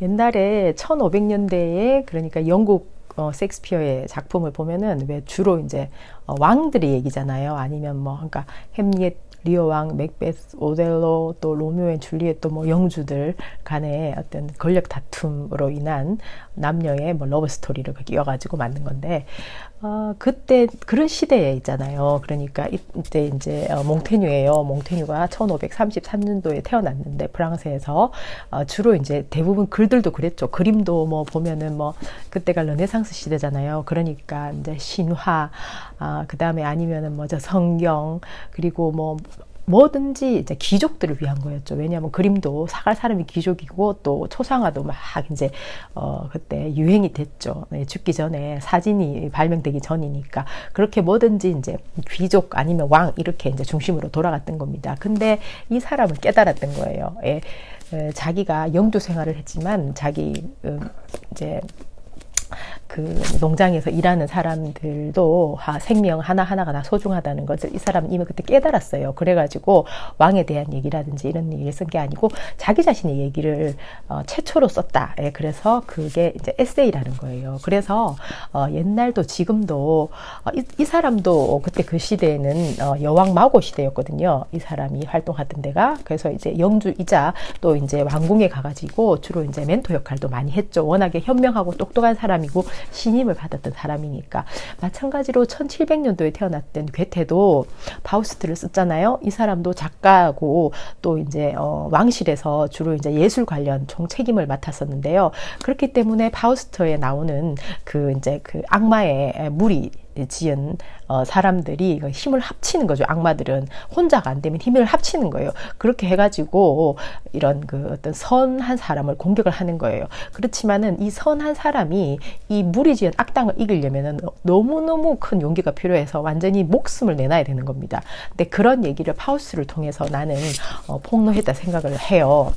옛날에 1500년대에 그러니까 영국 어, 섹스피어의 작품을 보면은 왜 주로 이제 어, 왕들의 얘기잖아요. 아니면 뭐 그러니까 햄릿 리오 왕, 맥베스, 오델로, 또 로미오 앤 줄리엣, 또 뭐 영주들 간의 어떤 권력 다툼으로 인한 남녀의 뭐 러브 스토리를 이어가지고 만든 건데, 어, 그때 그런 시대에 있잖아요. 그러니까 이때 이제 어, 몽테뉴예요. 몽테뉴가 1533년도에 태어났는데 프랑스에서 어, 주로 이제 대부분 글들도 그랬죠. 그림도 뭐 보면은 뭐 그때가 르네상스 시대잖아요. 그러니까 이제 신화, 아, 그 다음에 아니면은 뭐저 성경 그리고 뭐 뭐든지 이제 귀족들을 위한 거였죠. 왜냐하면 그림도 사갈 사람이 귀족이고 또 초상화도 막 이제 어 그때 유행이 됐죠. 네, 죽기 전에 사진이 발명되기 전이니까 그렇게 뭐든지 이제 귀족 아니면 왕 이렇게 이제 중심으로 돌아갔던 겁니다. 근데 이 사람은 깨달았던 거예요. 예, 에, 자기가 영주 생활을 했지만 자기 음, 이제 그 농장에서 일하는 사람들도 생명 하나하나가 다 소중하다는 것을 이 사람은 이미 그때 깨달았어요. 그래가지고 왕에 대한 얘기라든지 이런 얘기를 쓴 게 아니고 자기 자신의 얘기를 어, 최초로 썼다. 예, 그래서 그게 이제 에세이라는 거예요. 그래서 어, 옛날도 지금도 어, 이, 이, 사람도 그때 그 시대에는 어, 여왕 마고 시대였거든요. 이 사람이 활동하던 데가 그래서 이제 영주이자 또 이제 왕궁에 가가지고 주로 이제 멘토 역할도 많이 했죠. 워낙에 현명하고 똑똑한 사람이고 신임을 받았던 사람이니까 마찬가지로 1700년도에 태어났던 괴테도 바우스트를 썼잖아요. 이 사람도 작가고 또 이제 어, 왕실에서 주로 이제 예술 관련 총 책임을 맡았었는데요. 그렇기 때문에 바우스트에 나오는 그 이제 그 악마의 무리 지은 어, 사람들이 힘을 합치는 거죠. 악마들은 혼자가 안 되면 힘을 합치는 거예요. 그렇게 해가지고 이런 그 어떤 선한 사람을 공격을 하는 거예요. 그렇지만은 이 선한 사람이 이 무리 지은 악당을 이기려면은 너무너무 큰 용기가 필요해서 완전히 목숨을 내놔야 되는 겁니다. 근데 그런 얘기를 파우스를 통해서 나는 어, 폭로했다 생각을 해요.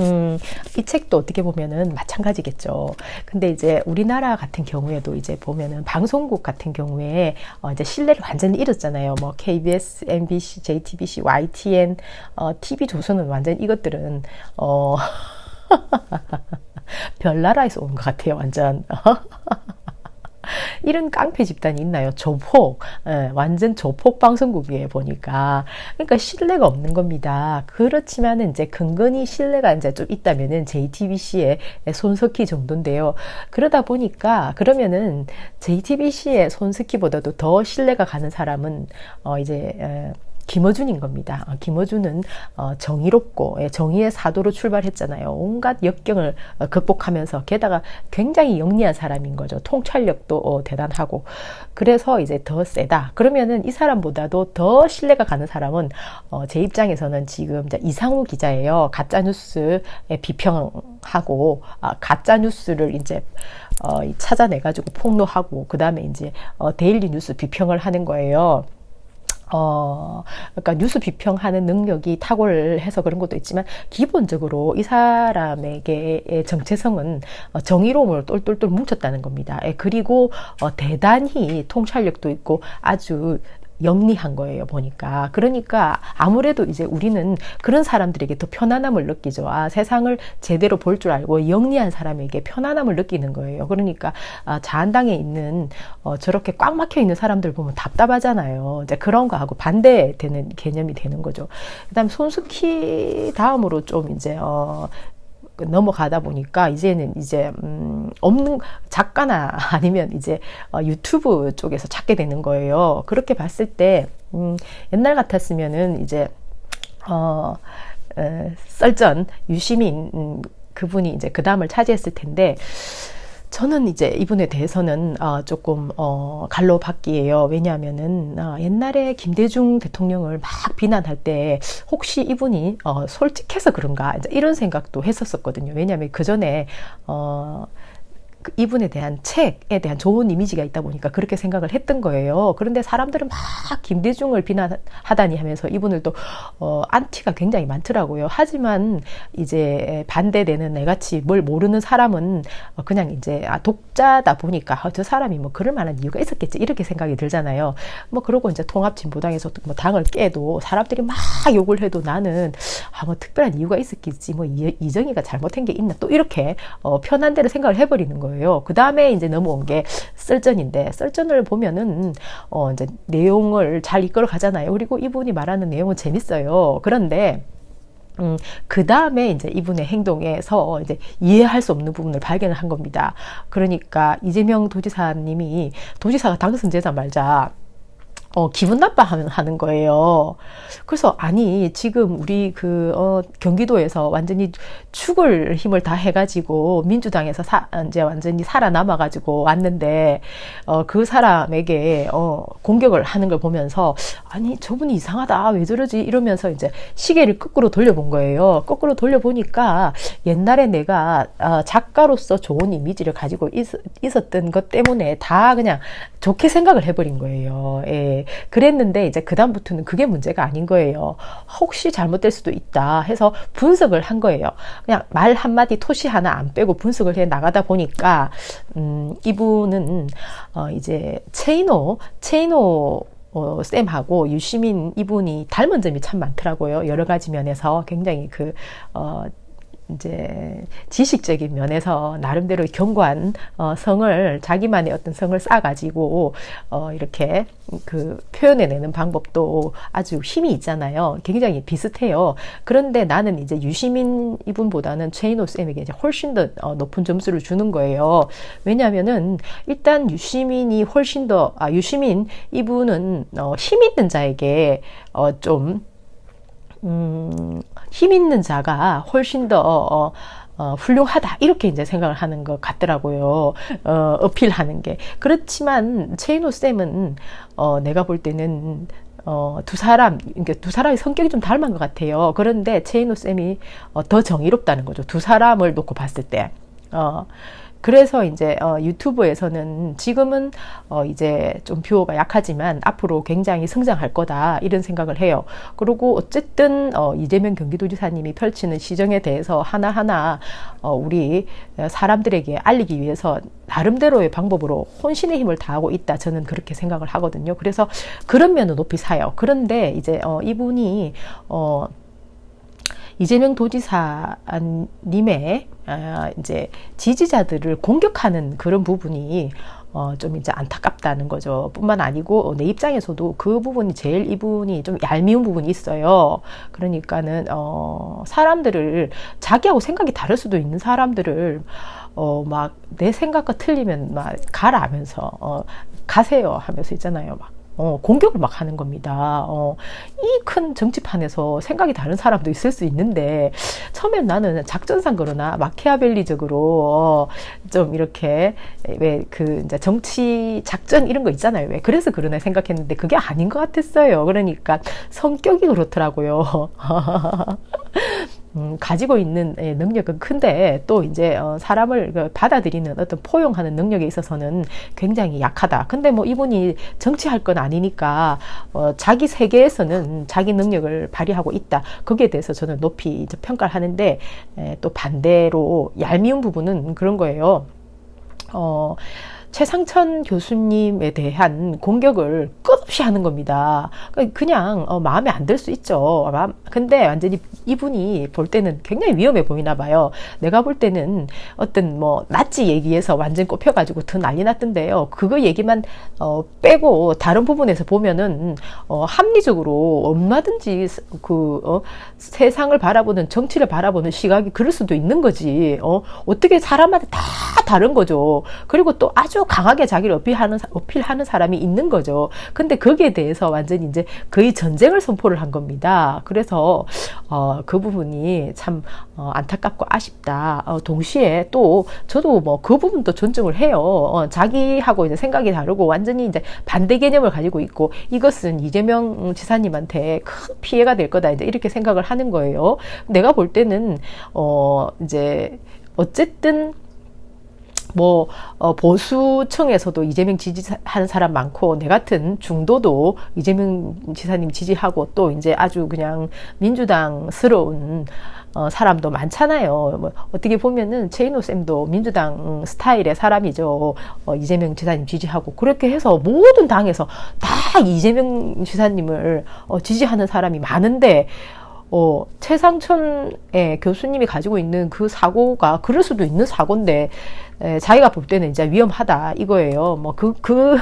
음, 이 책도 어떻게 보면은 마찬가지겠죠. 근데 이제 우리나라 같은 경우에도 이제 보면은 방송국 같은 경우에 어 이제 신뢰를 완전히 잃었잖아요. 뭐 KBS, MBC, JTBC, YTN, 어 TV 조선은 완전 이것들은 어 별 나라에서 온 것 같아요. 완전. 이런 깡패 집단이 있나요? 조폭, 예, 완전 조폭 방송국이에요, 보니까. 그러니까 신뢰가 없는 겁니다. 그렇지만은 이제 근근히 신뢰가 이제 좀 있다면은 JTBC의 손석희 정도인데요. 그러다 보니까, 그러면은 JTBC의 손석희보다도 더 신뢰가 가는 사람은, 어, 이제, 에, 김어준인 겁니다. 어, 김어준은 어, 정의롭고 예, 정의의 사도로 출발했잖아요. 온갖 역경을 어, 극복하면서 게다가 굉장히 영리한 사람인 거죠. 통찰력도 대단하고 그래서 이제 더 세다. 그러면은 이 사람보다도 더 신뢰가 가는 사람은 제 입장에서는 지금 이상우 기자예요. 가짜 뉴스에 비평하고 아, 가짜 뉴스를 이제 찾아내가지고 폭로하고 그 다음에 이제 데일리 뉴스 비평을 하는 거예요. 어, 그러니까 뉴스 비평하는 능력이 탁월해서 그런 것도 있지만 기본적으로 이 사람에게의 정체성은 어, 정의로움을 똘똘똘 뭉쳤다는 겁니다. 예, 그리고 어, 대단히 통찰력도 있고 아주 영리한 거예요, 보니까. 그러니까 아무래도 이제 우리는 그런 사람들에게 더 편안함을 느끼죠. 아, 세상을 제대로 볼 줄 알고 영리한 사람에게 편안함을 느끼는 거예요. 그러니까 아, 자한당에 있는 어, 저렇게 꽉 막혀 있는 사람들 보면 답답하잖아요. 이제 그런 거하고 반대되는 개념이 되는 거죠. 그다음 손스키 다음으로 좀 이제 어, 그 넘어가다 보니까 이제는 이제 음 없는 작가나 아니면 이제 어 유튜브 쪽에서 찾게 되는 거예요. 그렇게 봤을 때 음 옛날 같았으면은 이제 어 에, 썰전 유시민 음, 그분이 이제 그 다음을 차지했을 텐데 저는 이제 이분에 대해서는 어, 조금 어, 갈로받기예요. 왜냐하면은 어, 옛날에 김대중 대통령을 막 비난할 때 혹시 이분이 어, 솔직해서 그런가 이런 생각도 했었었거든요. 왜냐하면 그 전에 어, 그 이분에 대한 책에 대한 좋은 이미지가 있다 보니까 그렇게 생각을 했던 거예요. 그런데 사람들은 막 김대중을 비난하다니 하면서 이분을 또 어, 안티가 굉장히 많더라고요. 하지만 이제 반대되는 내같이 뭘 모르는 사람은 그냥 이제 아, 독자다 보니까 아, 저 사람이 뭐 그럴 만한 이유가 있었겠지 이렇게 생각이 들잖아요. 뭐 그러고 이제 통합진보당에서 뭐 당을 깨도 사람들이 막 욕을 해도 나는 아, 뭐 특별한 이유가 있었겠지. 뭐 이, 이정희가 잘못한 게 있나. 또 이렇게 어, 편한 대로 생각을 해버리는 거예요. 그 다음에 이제 넘어온 게 썰전인데 썰전을 보면은 어, 이제 내용을 잘 이끌어 가잖아요. 그리고 이분이 말하는 내용은 재밌어요. 그런데 음, 그 다음에 이제 이분의 행동에서 이제 이해할 수 없는 부분을 발견을 한 겁니다. 그러니까 이재명 도지사님이 도지사가 당선되자마자 어, 기분 나빠하는 하는 거예요. 그래서 아니 지금 우리 그 어, 경기도에서 완전히 죽을 힘을 다 해가지고 민주당에서 사, 이제 완전히 살아남아가지고 왔는데 어, 그 사람에게 어, 공격을 하는 걸 보면서 아니 저분이 이상하다 왜 저러지 이러면서 이제 시계를 거꾸로 돌려본 거예요. 거꾸로 돌려보니까 옛날에 내가 어, 작가로서 좋은 이미지를 가지고 있, 있었던 것 때문에 다 그냥 좋게 생각을 해버린 거예요. 예. 그랬는데 이제 그다음부터는 그게 문제가 아닌 거예요. 혹시 잘못될 수도 있다 해서 분석을 한 거예요. 그냥 말 한마디 토시 하나 안 빼고 분석을 해 나가다 보니까, 음, 이분은, 어, 이제 체이노, 체이노 어, 쌤하고 유시민 이분이 닮은 점이 참 많더라고요. 여러 가지 면에서 굉장히 그, 어, 이제 지식적인 면에서 나름대로 견고한 어, 성을 자기만의 어떤 성을 쌓아가지고 어, 이렇게 그 표현해내는 방법도 아주 힘이 있잖아요. 굉장히 비슷해요. 그런데 나는 이제 유시민 이분보다는 최인호 쌤에게 이제 훨씬 더 어, 높은 점수를 주는 거예요. 왜냐하면은 일단 유시민이 훨씬 더 아, 유시민 이분은 어, 힘 있는 자에게 어, 좀 음, 힘 있는 자가 훨씬 더 어, 어, 훌륭하다 이렇게 이제 생각을 하는 것 같더라고요. 어, 어필하는 게 그렇지만 체이노 쌤은 어, 내가 볼 때는 어, 두 사람, 그러니까 두 사람의 성격이 좀 닮은 것 같아요. 그런데 체이노 쌤이 어, 더 정의롭다는 거죠. 두 사람을 놓고 봤을 때. 어, 그래서 이제 어, 유튜브에서는 지금은 어, 이제 좀 뷰어가 약하지만 앞으로 굉장히 성장할 거다 이런 생각을 해요. 그리고 어쨌든 어, 이재명 경기도지사님이 펼치는 시정에 대해서 하나하나 어, 우리 사람들에게 알리기 위해서 나름대로의 방법으로 혼신의 힘을 다하고 있다. 저는 그렇게 생각을 하거든요. 그래서 그런 면은 높이 사요. 그런데 이제 어, 이분이 어, 이재명 도지사님의 아, 이제 지지자들을 공격하는 그런 부분이 어, 좀 이제 안타깝다는 거죠. 뿐만 아니고 내 입장에서도 그 부분이 제일 이분이 좀 얄미운 부분이 있어요. 그러니까는 어, 사람들을 자기하고 생각이 다를 수도 있는 사람들을 어, 막 내 생각과 틀리면 막 가라면서 어, 가세요 하면서 있잖아요. 막 어, 공격을 막 하는 겁니다. 어, 이 큰 정치판에서 생각이 다른 사람도 있을 수 있는데, 처음엔 나는 작전상 그러나 마키아벨리적으로, 어, 좀 이렇게, 왜, 그, 이제 정치 작전 이런 거 있잖아요. 왜, 그래서 그러나 생각했는데, 그게 아닌 것 같았어요. 그러니까, 성격이 그렇더라고요. 음, 가지고 있는 예, 능력은 큰데 또 이제 어, 사람을 그 받아들이는 어떤 포용하는 능력에 있어서는 굉장히 약하다. 근데 뭐 이분이 정치할 건 아니니까 어, 자기 세계에서는 자기 능력을 발휘하고 있다. 거기에 대해서 저는 높이 평가를 하는데 에, 또 반대로 얄미운 부분은 그런 거예요. 어, 최상천 교수님에 대한 공격을 끝 없이 하는 겁니다. 그러니까 그냥 어, 마음에 안 들 수 있죠. 근데 완전히 이분이 볼 때는 굉장히 위험해 보이나 봐요. 내가 볼 때는 어떤 뭐 낫지 얘기해서 완전 꼽혀가지고 더 난리 났던데요. 그거 얘기만 어, 빼고 다른 부분에서 보면은 어, 합리적으로 얼마든지 그 어, 세상을 바라보는 정치를 바라보는 시각이 그럴 수도 있는 거지. 어, 어떻게 사람마다 다 다른 거죠. 그리고 또 아주 강하게 자기를 어필하는 어필하는 사람이 있는 거죠. 근데 거기에 대해서 완전히 이제 거의 전쟁을 선포를 한 겁니다. 그래서 어, 그 부분이 참 어, 안타깝고 아쉽다. 어, 동시에 또 저도 뭐 그 부분도 존중을 해요. 어, 자기하고 이제 생각이 다르고 완전히 이제 반대 개념을 가지고 있고 이것은 이재명 지사님한테 큰 피해가 될 거다. 이제 이렇게 생각을 하는 거예요. 내가 볼 때는 어 이제 어쨌든 뭐 어, 보수층에서도 이재명 지지하는 사람 많고 내 같은 중도도 이재명 지사님 지지하고 또 이제 아주 그냥 민주당스러운 어, 사람도 많잖아요. 뭐 어떻게 보면은 제이노 쌤도 민주당 스타일의 사람이죠. 어, 이재명 지사님 지지하고 그렇게 해서 모든 당에서 다 이재명 지사님을 어, 지지하는 사람이 많은데 어, 최상천의 교수님이 가지고 있는 그 사고가 그럴 수도 있는 사고인데 에, 자기가 볼 때는 이제 위험하다 이거예요. 뭐그 그,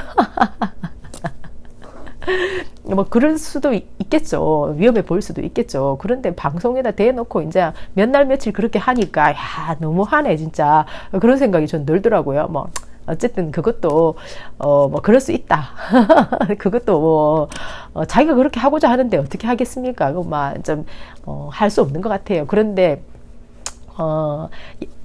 뭐 그럴 수도 있겠죠. 위험해 보일 수도 있겠죠. 그런데 방송에다 대놓고 이제 몇 날 며칠 그렇게 하니까 야 너무하네 진짜 그런 생각이 전 들더라고요. 뭐 어쨌든 그것도 어 뭐 그럴 수 있다. 그것도 뭐 어, 자기가 그렇게 하고자 하는데 어떻게 하겠습니까? 그막좀할 어, 수 없는 것 같아요. 그런데 어,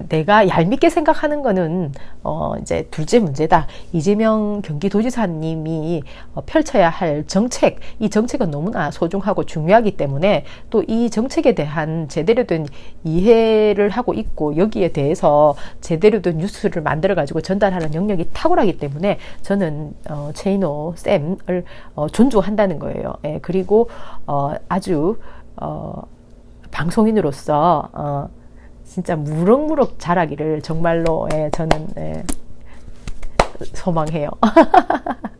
내가 얄밉게 생각하는 거는, 어, 이제 둘째 문제다. 이재명 경기도지사님이 어, 펼쳐야 할 정책, 이 정책은 너무나 소중하고 중요하기 때문에 또 이 정책에 대한 제대로 된 이해를 하고 있고 여기에 대해서 제대로 된 뉴스를 만들어 가지고 전달하는 능력이 탁월하기 때문에 저는, 어, 최인호 쌤을 어, 존중한다는 거예요. 예, 그리고, 어, 아주, 어, 방송인으로서, 어, 진짜 무럭무럭 자라기를 정말로 예, 저는 예, 소망해요.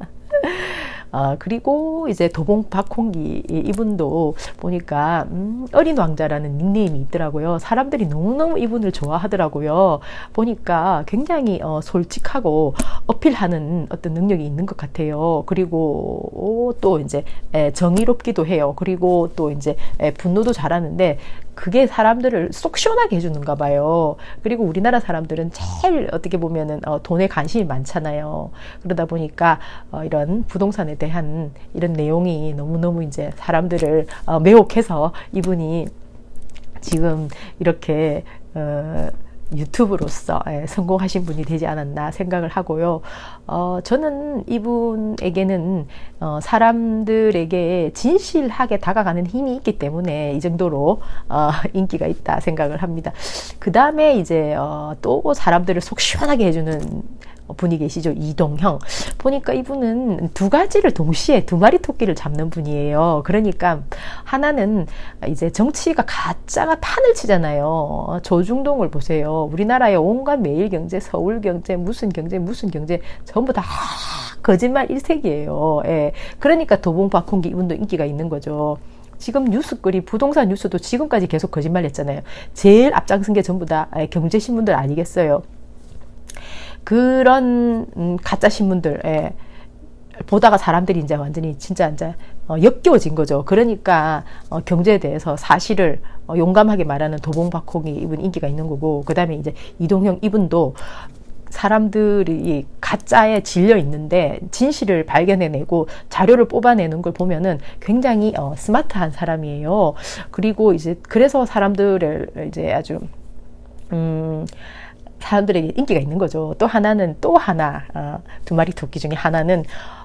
아, 그리고 이제 도봉 박홍기 이분도 보니까 음, 어린 왕자라는 닉네임이 있더라고요. 사람들이 너무너무 이분을 좋아하더라고요. 보니까 굉장히 어, 솔직하고 어필하는 어떤 능력이 있는 것 같아요. 그리고 또 이제 에, 정의롭기도 해요. 그리고 또 이제 에, 분노도 잘하는데 그게 사람들을 쏙 시원하게 해주는가 봐요. 그리고 우리나라 사람들은 제일 어떻게 보면은 어, 돈에 관심이 많잖아요. 그러다 보니까 어, 이런 부동산에 대한 이런 내용이 너무너무 이제 사람들을 어, 매혹해서 이분이 지금 이렇게 어, 유튜브로서 예, 성공하신 분이 되지 않았나 생각을 하고요. 어, 저는 이분에게는 어, 사람들에게 진실하게 다가가는 힘이 있기 때문에 이 정도로 어, 인기가 있다 생각을 합니다. 그 다음에 이제 어, 또 사람들을 속 시원하게 해주는 분이 계시죠. 이동형. 보니까 이분은 두 가지를 동시에 두 마리 토끼를 잡는 분이에요. 그러니까 하나는 이제 정치가 가짜가 판을 치잖아요. 조중동을 보세요. 우리나라의 온갖 매일 경제, 서울 경제, 무슨 경제, 무슨 경제 전부 다 거짓말 일색이에요. 예. 그러니까 도봉 박홍기 이분도 인기가 있는 거죠. 지금 뉴스거리 부동산 뉴스도 지금까지 계속 거짓말 했잖아요. 제일 앞장선 게 전부 다 경제신문들 아니겠어요. 그런 음, 가짜 신문들 예. 보다가 사람들이 이제 완전히 진짜 이제 어, 역겨워진 거죠. 그러니까 어, 경제에 대해서 사실을 어, 용감하게 말하는 도봉 박홍이 이분 인기가 있는 거고 그 다음에 이제 이동형 이분도 사람들이 가짜에 질려 있는데 진실을 발견해내고 자료를 뽑아내는 걸 보면은 굉장히 어, 스마트한 사람이에요. 그리고 이제 그래서 사람들을 이제 아주 음. 사람들에게 인기가 있는 거죠. 또 하나는 또 하나 어, 두 마리 토끼 중에 하나는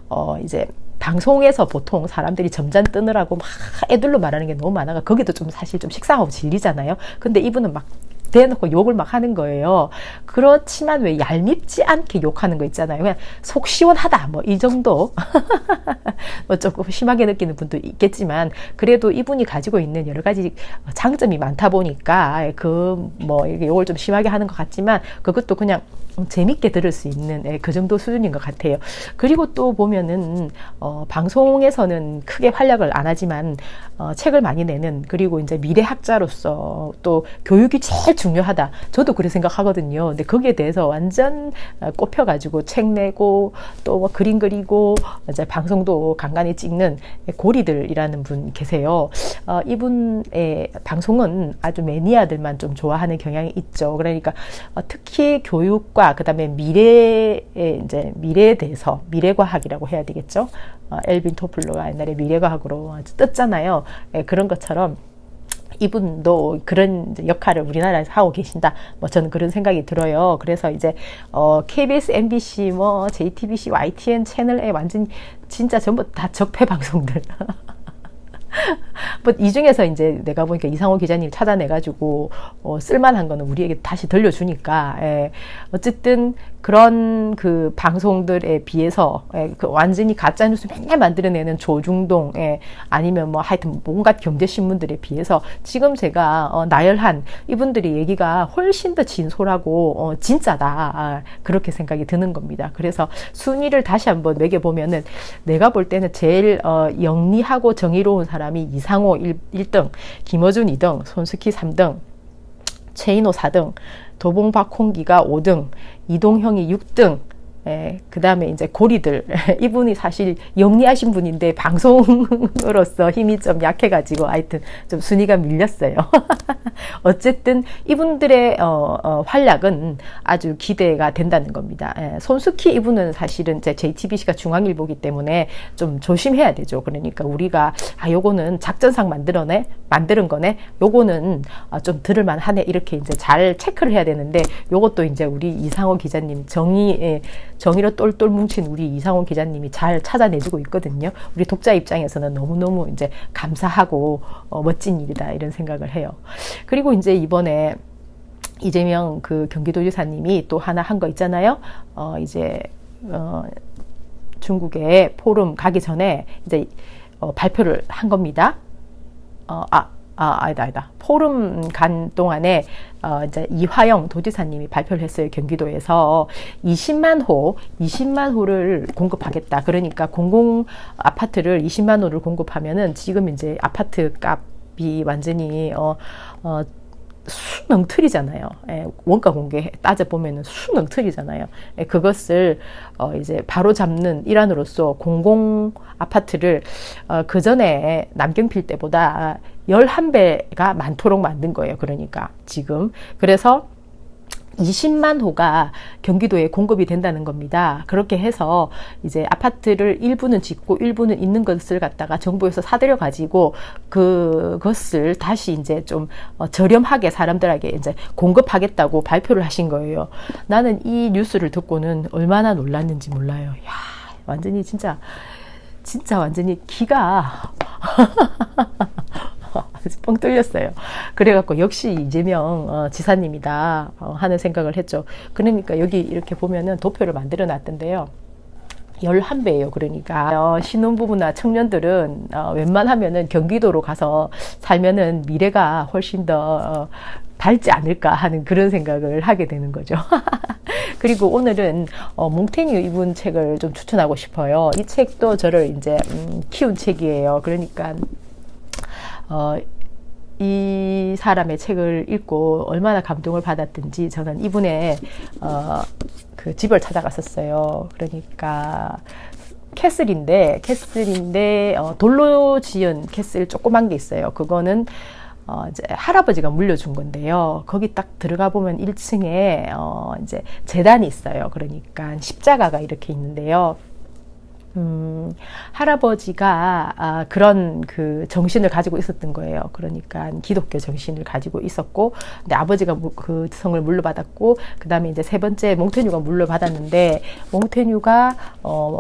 어 이제 방송에서 보통 사람들이 점잔 뜨느라고 막 애들로 말하는 게 너무 많아가 거기도 좀 사실 좀 식상하고 질리잖아요. 근데 이분은 막 대놓고 욕을 막 하는 거예요. 그렇지만 왜 얄밉지 않게 욕하는 거 있잖아요. 그냥 속 시원하다 뭐 이 정도 뭐 조금 심하게 느끼는 분도 있겠지만 그래도 이분이 가지고 있는 여러 가지 장점이 많다 보니까 그 뭐 이게 욕을 좀 심하게 하는 것 같지만 그것도 그냥 재밌게 들을 수 있는 예, 그 정도 수준인 것 같아요. 그리고 또 보면은 어, 방송에서는 크게 활약을 안 하지만 어, 책을 많이 내는 그리고 이제 미래 학자로서 또 교육이 제일 중요하다. 저도 그렇게 생각하거든요. 근데 거기에 대해서 완전 어, 꼽혀가지고 책 내고 또 뭐 그림 그리고 이제 방송도 간간히 찍는 고리들이라는 분 계세요. 어, 이분의 방송은 아주 매니아들만 좀 좋아하는 경향이 있죠. 그러니까 어, 특히 교육과 과학과 그다음에 미래에 이제 미래에 대해서 미래과학이라고 해야 되겠죠. 어, 엘빈 토플러가 옛날에 미래과학으로 떴잖아요. 예, 그런 것처럼 이분도 그런 역할을 우리나라에서 하고 계신다. 뭐 저는 그런 생각이 들어요. 그래서 이제 어 KBS, MBC, 뭐 JTBC, YTN 채널에 완전 진짜 전부 다 적폐 방송들. 뭐이 중에서 이제 내가 보니까 이상호 기자님 찾아내가지고 어, 쓸만한 거는 우리에게 다시 들려주니까 예. 어쨌든 그런 그 방송들에 비해서 예, 그 완전히 가짜 뉴스 맨날 만들어내는 조중동 예, 아니면 뭐 하여튼 뭔가 경제 신문들에 비해서 지금 제가 어, 나열한 이분들이 얘기가 훨씬 더 진솔하고 어, 진짜다 아, 그렇게 생각이 드는 겁니다. 그래서 순위를 다시 한번 매겨 보면은 내가 볼 때는 제일 어, 영리하고 정의로운 사람 사람이 이상호 1, 1등, 김어준 2등, 손스키 3등, 최인호 4등, 도봉 박 홍기가 5등, 이동형이 6등, 예, 그 다음에 이제 고리들. 이분이 사실 영리하신 분인데 방송으로서 힘이 좀 약해가지고 하여튼 좀 순위가 밀렸어요. 어쨌든 이분들의 어, 어, 활약은 아주 기대가 된다는 겁니다. 예, 손수키 이분은 사실은 이제 JTBC가 중앙일보기 때문에 좀 조심해야 되죠. 그러니까 우리가 아 요거는 작전상 만들어내 만드는 거네. 요거는 아, 좀 들을만 하네. 이렇게 이제 잘 체크를 해야 되는데 요것도 이제 우리 이상호 기자님 정의 예, 정의로 똘똘 뭉친 우리 이상호 기자님이 잘 찾아내주고 있거든요. 우리 독자 입장에서는 너무너무 이제 감사하고 어, 멋진 일이다 이런 생각을 해요. 그리고 이제 이번에 이재명 그 경기도지사님이 또 하나 한 거 있잖아요. 어, 이제 어, 중국에 포럼 가기 전에 이제 어, 발표를 한 겁니다. 어, 아, 아, 아니다, 아니다. 포럼 간 동안에 어, 이제 이화영 도지사님이 발표를 했어요. 경기도에서 20만 호, 20만 호를 공급하겠다. 그러니까 공공 아파트를 20만 호를 공급하면은 지금 이제 아파트 값이 완전히 어, 어 수능틀이잖아요. 예, 원가 공개 따져 보면은 수능틀이잖아요. 예, 그것을 어, 이제 바로 잡는 일환으로서 공공 아파트를 어, 그 전에 남경필 때보다 11배가 많도록 만든 거예요. 그러니까 지금 그래서 20만 호가 경기도에 공급이 된다는 겁니다. 그렇게 해서 이제 아파트를 일부는 짓고 일부는 있는 것을 갖다가 정부에서 사들여 가지고 그것을 다시 이제 좀 어, 저렴하게 사람들에게 이제 공급하겠다고 발표를 하신 거예요. 나는 이 뉴스를 듣고는 얼마나 놀랐는지 몰라요. 야, 완전히 진짜 진짜 완전히 기가 뻥 뚫렸어요. 그래갖고 역시 이재명 어, 지사님이다 어, 하는 생각을 했죠. 그러니까 여기 이렇게 보면은 도표를 만들어 놨던데요. 11배예요. 그러니까 어, 신혼부부나 청년들은 어, 웬만하면은 경기도로 가서 살면은 미래가 훨씬 더 어, 밝지 않을까 하는 그런 생각을 하게 되는 거죠. 그리고 오늘은 어, 몽테뉴 이분 책을 좀 추천하고 싶어요. 이 책도 저를 이제 음, 키운 책이에요. 그러니까 어, 이 사람의 책을 읽고 얼마나 감동을 받았든지 저는 이분의 어, 그 집을 찾아갔었어요. 그러니까 캐슬인데 캐슬인데 어, 돌로 지은 캐슬 조그만 게 있어요. 그거는 어, 이제 할아버지가 물려준 건데요. 거기 딱 들어가 보면 1층에 어, 이제 재단이 있어요. 그러니까 십자가가 이렇게 있는데요. 음, 할아버지가 아, 그런 그 정신을 가지고 있었던 거예요. 그러니까 기독교 정신을 가지고 있었고, 근데 아버지가 그 성을 물려받았고, 그 다음에 이제 세 번째 몽테뉴가 물려받았는데, 몽테뉴가 어,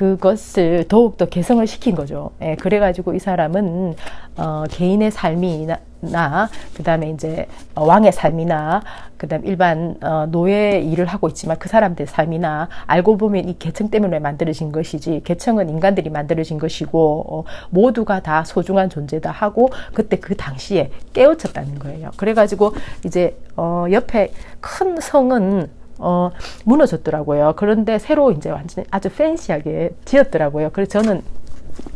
그것을 더욱더 개성을 시킨 거죠. 예, 그래가지고 이 사람은 어, 개인의 삶이나 그 다음에 이제 어, 왕의 삶이나 그 다음 일반 어, 노예 일을 하고 있지만 그 사람들의 삶이나 알고 보면 이 계층 때문에 만들어진 것이지 계층은 인간들이 만들어진 것이고 어, 모두가 다 소중한 존재다 하고 그때 그 당시에 깨우쳤다는 거예요. 그래가지고 이제 어, 옆에 큰 성은 어, 무너졌더라고요. 그런데 새로 이제 완전 아주 팬시하게 지었더라고요. 그래서 저는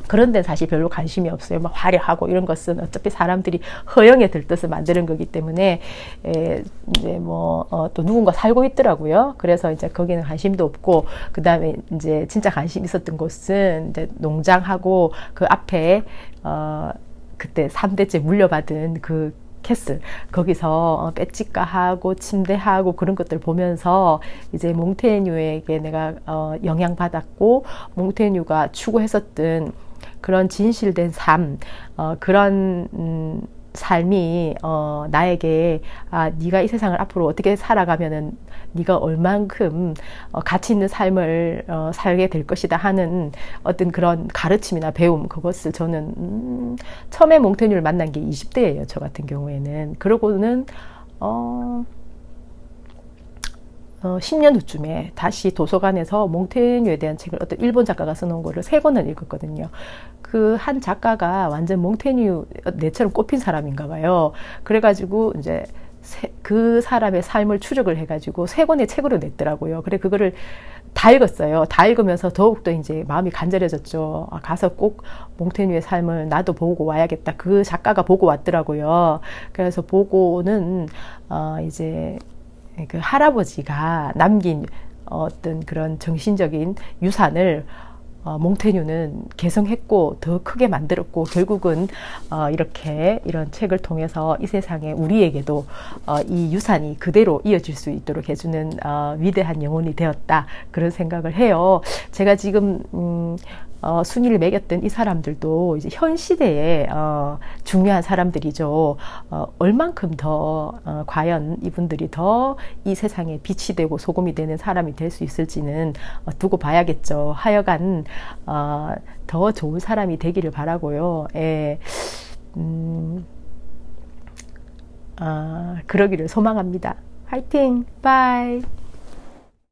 그런 데 사실 별로 관심이 없어요. 막 화려하고 이런 것은 어차피 사람들이 허영에 들떠서 만드는 거기 때문에 에, 이제 뭐또 어, 누군가 살고 있더라고요. 그래서 이제 거기는 관심도 없고 그 다음에 이제 진짜 관심 있었던 곳은 이제 농장하고 그 앞에 어 그때 3대째 물려받은 그 캐슬. 거기서 배치가하고 어, 침대하고 그런 것들 보면서 이제 몽테뉴에게 내가 어, 영향받았고 몽테뉴가 추구했었던 그런 진실된 삶 어, 그런 음, 삶이 어, 나에게 아 네가 이 세상을 앞으로 어떻게 살아가면은 네가 얼만큼 어, 가치 있는 삶을 어, 살게 될 것이다 하는 어떤 그런 가르침이나 배움 그것을 저는 음, 처음에 몽테뉴를 만난 게 20대예요 저 같은 경우에는 그러고는 어. 어, 10년 후쯤에 다시 도서관에서 몽테뉴에 대한 책을 어떤 일본 작가가 써놓은 거를 세 권을 읽었거든요. 그 한 작가가 완전 몽테뉴 내처럼 꼽힌 사람인가 봐요. 그래가지고 이제 세, 그 사람의 삶을 추적을 해가지고 세 권의 책으로 냈더라고요. 그래 그거를 다 읽었어요. 다 읽으면서 더욱더 이제 마음이 간절해졌죠. 아, 가서 꼭 몽테뉴의 삶을 나도 보고 와야겠다. 그 작가가 보고 왔더라고요. 그래서 보고는 어 이제 그 할아버지가 남긴 어떤 그런 정신적인 유산을 어, 몽테뉴는 개성했고 더 크게 만들었고 결국은 어, 이렇게 이런 책을 통해서 이 세상에 우리에게도 어, 이 유산이 그대로 이어질 수 있도록 해주는 어, 위대한 영혼이 되었다 그런 생각을 해요. 제가 지금 음, 어, 순위를 매겼던 이 사람들도 이제 현 시대에 어, 중요한 사람들이죠. 어, 얼만큼 더 어, 과연 이분들이 더 이 세상에 빛이 되고 소금이 되는 사람이 될 수 있을지는 어, 두고 봐야겠죠. 하여간 어, 더 좋은 사람이 되기를 바라고요. 예, 음, 아, 그러기를 소망합니다. 화이팅! 바이!